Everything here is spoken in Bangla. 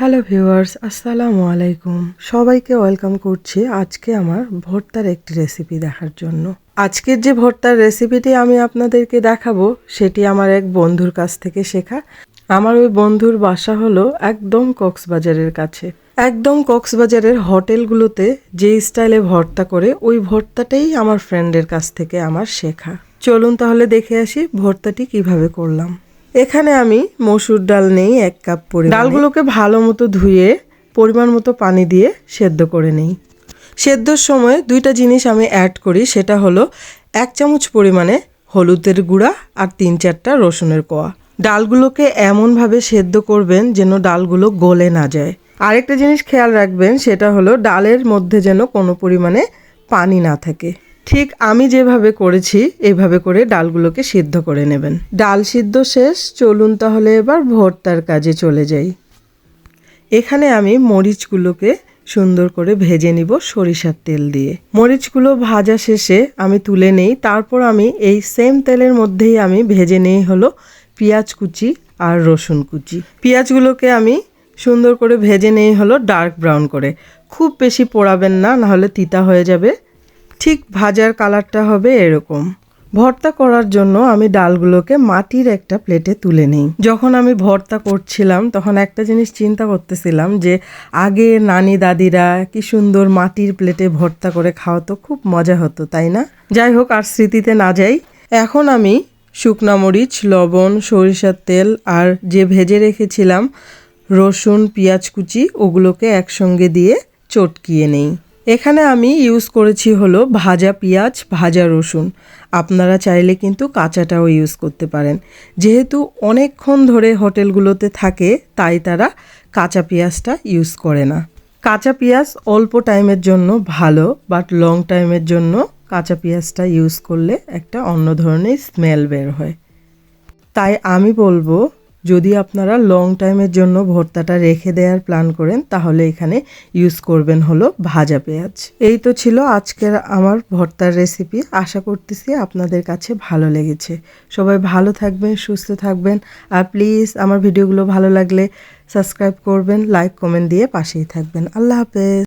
হ্যালো ভিউয়ার্স আসসালামু আলাইকুম সবাইকে ওয়েলকাম করছি আজকে আমার ভর্তার একটি রেসিপি দেখার জন্য। আজকের যে ভর্তার রেসিপিটি আমি আপনাদেরকে দেখাবো, সেটি আমার এক বন্ধুর কাছ থেকে শেখা। আমার ওই বন্ধুর বাসা হলো একদম কক্সবাজারের কাছে। একদম কক্সবাজারের হোটেলগুলোতে যে স্টাইলে ভর্তা করে, ওই ভর্তাটাই আমার ফ্রেন্ডের কাছ থেকে আমার শেখা। চলুন তাহলে দেখে আসি ভর্তাটি কীভাবে করলাম। এখানে আমি মসুর ডাল নেই, এক কাপ পরিমাণে। ডালগুলোকে ভালো মতো ধুয়ে, পরিমাণ মতো পানি দিয়ে সেদ্ধ করে নেই। সেদ্ধর সময় দুইটা জিনিস আমি অ্যাড করি, সেটা হলো এক চামচ পরিমাণে হলুদের গুঁড়া আর তিন চারটা রসুনের কোয়া। ডালগুলোকে এমনভাবে সেদ্ধ করবেন যেন ডালগুলো গলে না যায়। আরেকটা জিনিস খেয়াল রাখবেন, সেটা হলো ডালের মধ্যে যেন কোনো পরিমাণে পানি না থাকে। ঠিক আমি যেভাবে করেছি এইভাবে করে ডালগুলোকে সিদ্ধ করে নেবেন। ডাল সিদ্ধ শেষ, চলুন তাহলে এবার ভর্তার কাজে চলে যাই। এখানে আমি মরিচগুলোকে সুন্দর করে ভেজে নিব সরিষার তেল দিয়ে। মরিচগুলো ভাজা শেষে আমি তুলে নেই, তারপর আমি এই সেম তেলের মধ্যেই আমি ভেজে নেই হলো পেঁয়াজ কুচি আর রসুন কুচি। পেঁয়াজগুলোকে আমি সুন্দর করে ভেজে নেই হলো ডার্ক ব্রাউন করে। খুব বেশি পোড়াবেন না, নাহলে তিতা হয়ে যাবে। ঠিক ভাজার কালারটা হবে এরকম। ভর্তা করার জন্য আমি ডালগুলোকে মাটির একটা প্লেটে তুলে নিই। যখন আমি ভর্তা করছিলাম, তখন একটা জিনিস চিন্তা করতেছিলাম যে, আগে নানি দাদিরা কি সুন্দর মাটির প্লেটে ভর্তা করে খাওয়াতো, খুব মজা হতো, তাই না? যাই হোক, আর স্মৃতিতে না যাই, এখন আমি শুকনা মরিচ, লবণ, সরিষার তেল আর যে ভেজে রেখেছিলাম রসুন, পেঁয়াজ কুচি, ওগুলোকে একসঙ্গে দিয়ে চটকিয়ে নেই। এখানে আমি ইউজ করেছি হলো ভাজা পেঁয়াজ, ভাজা রসুন। আপনারা চাইলে কিন্তু কাঁচাটাও ইউজ করতে পারেন। যেহেতু অনেকক্ষণ ধরে হোটেলগুলোতে থাকে, তাই তারা কাঁচা পেঁয়াজটা ইউজ করে না। কাঁচা পেঁয়াজ অল্প টাইমের জন্য ভালো বাট লং টাইমের জন্য কাঁচা পেঁয়াজটা ইউজ করলে একটা অন্য ধরনের স্মেল বের হয়। তাই আমি বলব যদি আপনারা লং টাইমের জন্য ভর্তাটা রেখে দেওয়ার প্ল্যান করেন, তাহলে এখানে ইউজ করবেন হলো ভাজা পেঁয়াজ। এই তো ছিল আজকের আমার ভর্তার রেসিপি আশা করতেছি আপনাদের কাছে ভালো লেগেছে। সবাই ভালো থাকবেন, সুস্থ থাকবেন, আর প্লিজ আমার ভিডিওগুলো ভালো লাগলে সাবস্ক্রাইব করবেন লাইক কমেন্ট দিয়ে পাশেই থাকবেন। আল্লাহ হাফেজ।